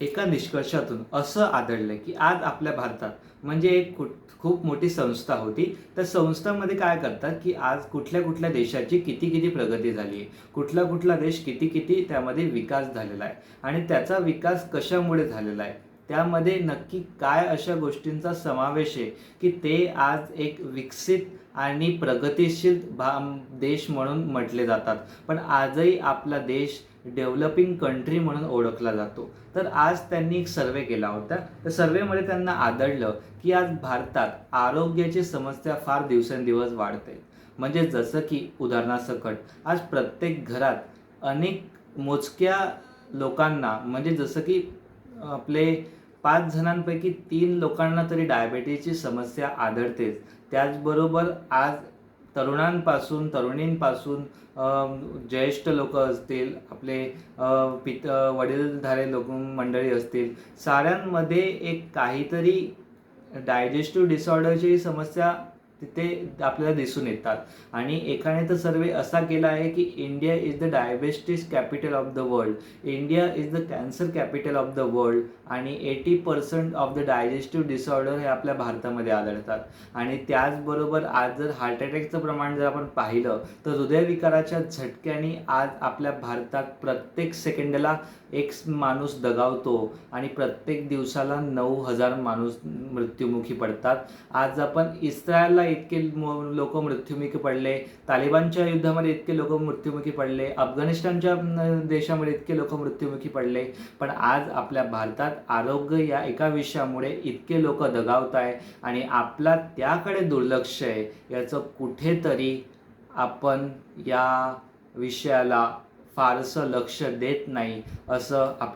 एका निष्कर्षातून असं आढळलं की आज आपल्या भारतात म्हणजे एक कुठ खूप मोठी संस्था होती. त्या संस्थांमध्ये काय करतात की आज कुठल्या कुठल्या देशाची किती किती प्रगती झाली आहे. कुठला कुठला देश किती किती त्यामध्ये विकास झालेला आहे. आणि त्याचा विकास कशामुळे झालेला आहे? त्यामध्ये नक्की काय अशा गोष्टींचा समावेश आहे की ते आज एक विकसित आणि प्रगतिशील भा देश म्हणून म्हटले जातात. पण आजही आपला देश डेव्हलपिंग कंट्री म्हणून ओळखला जातो. तर आज त्यांनी एक सर्वे केला होता. तर सर्वेमध्ये त्यांना आदळलं की आज भारतात आरोग्याची समस्या फार दिवसेंदिवस वाढते. म्हणजे जसं की उदाहरणासकट आज प्रत्येक घरात अनेक मोजक्या लोकांना म्हणजे जसं की आपले पाच जणांपैकी तीन लोकांना तरी डायबेटीजची समस्या आढळतेच. त्याचबरोबर आज तरुणांपासून तरुणींपासून ज्येष्ठ लोक असतील आपले पित वडीलधारे लोक मंडळी असतील साऱ्यांमध्ये एक काहीतरी डायजेस्टिव्ह डिसऑर्डरची समस्या तिथे आपल्याला दिसून येतात. आणि एकाने तर सर्वे असा केला आहे की India is the diabetes capital of the world India is the cancer capital of the world आणि eighty percent of the digestive disorder हे आपल्या भारतामध्ये आढळतात. आणि त्याचबरोबर आज जर हार्ट अटॅकचं प्रमाण जर आपण पाहिलं तर हृदयविकाराच्या झटक्याने आज आपल्या भारतात प्रत्येक सेकंडला एक माणूस दगावतो आणि प्रत्येक दिवसाला नऊ हजार माणूस मृत्युमुखी पडतात. आज आपण इस्रायलला इतके लोक मृत्युमुखी पडले. तालिबानच्या युद्धामध्ये इतके लोक मृत्युमुखी पडले. अफगाणिस्तानच्या देशामध्ये इतके लोक मृत्युमुखी पडले. पण आज आपल्या भारतात आरोग्य या एका विषयामुळे इतके लोक दगावत आहे आणि आपला त्याकडे दुर्लक्ष आहे. याचं कुठेतरी आपण या विषयाला फारसं लक्ष देत नाही असं आप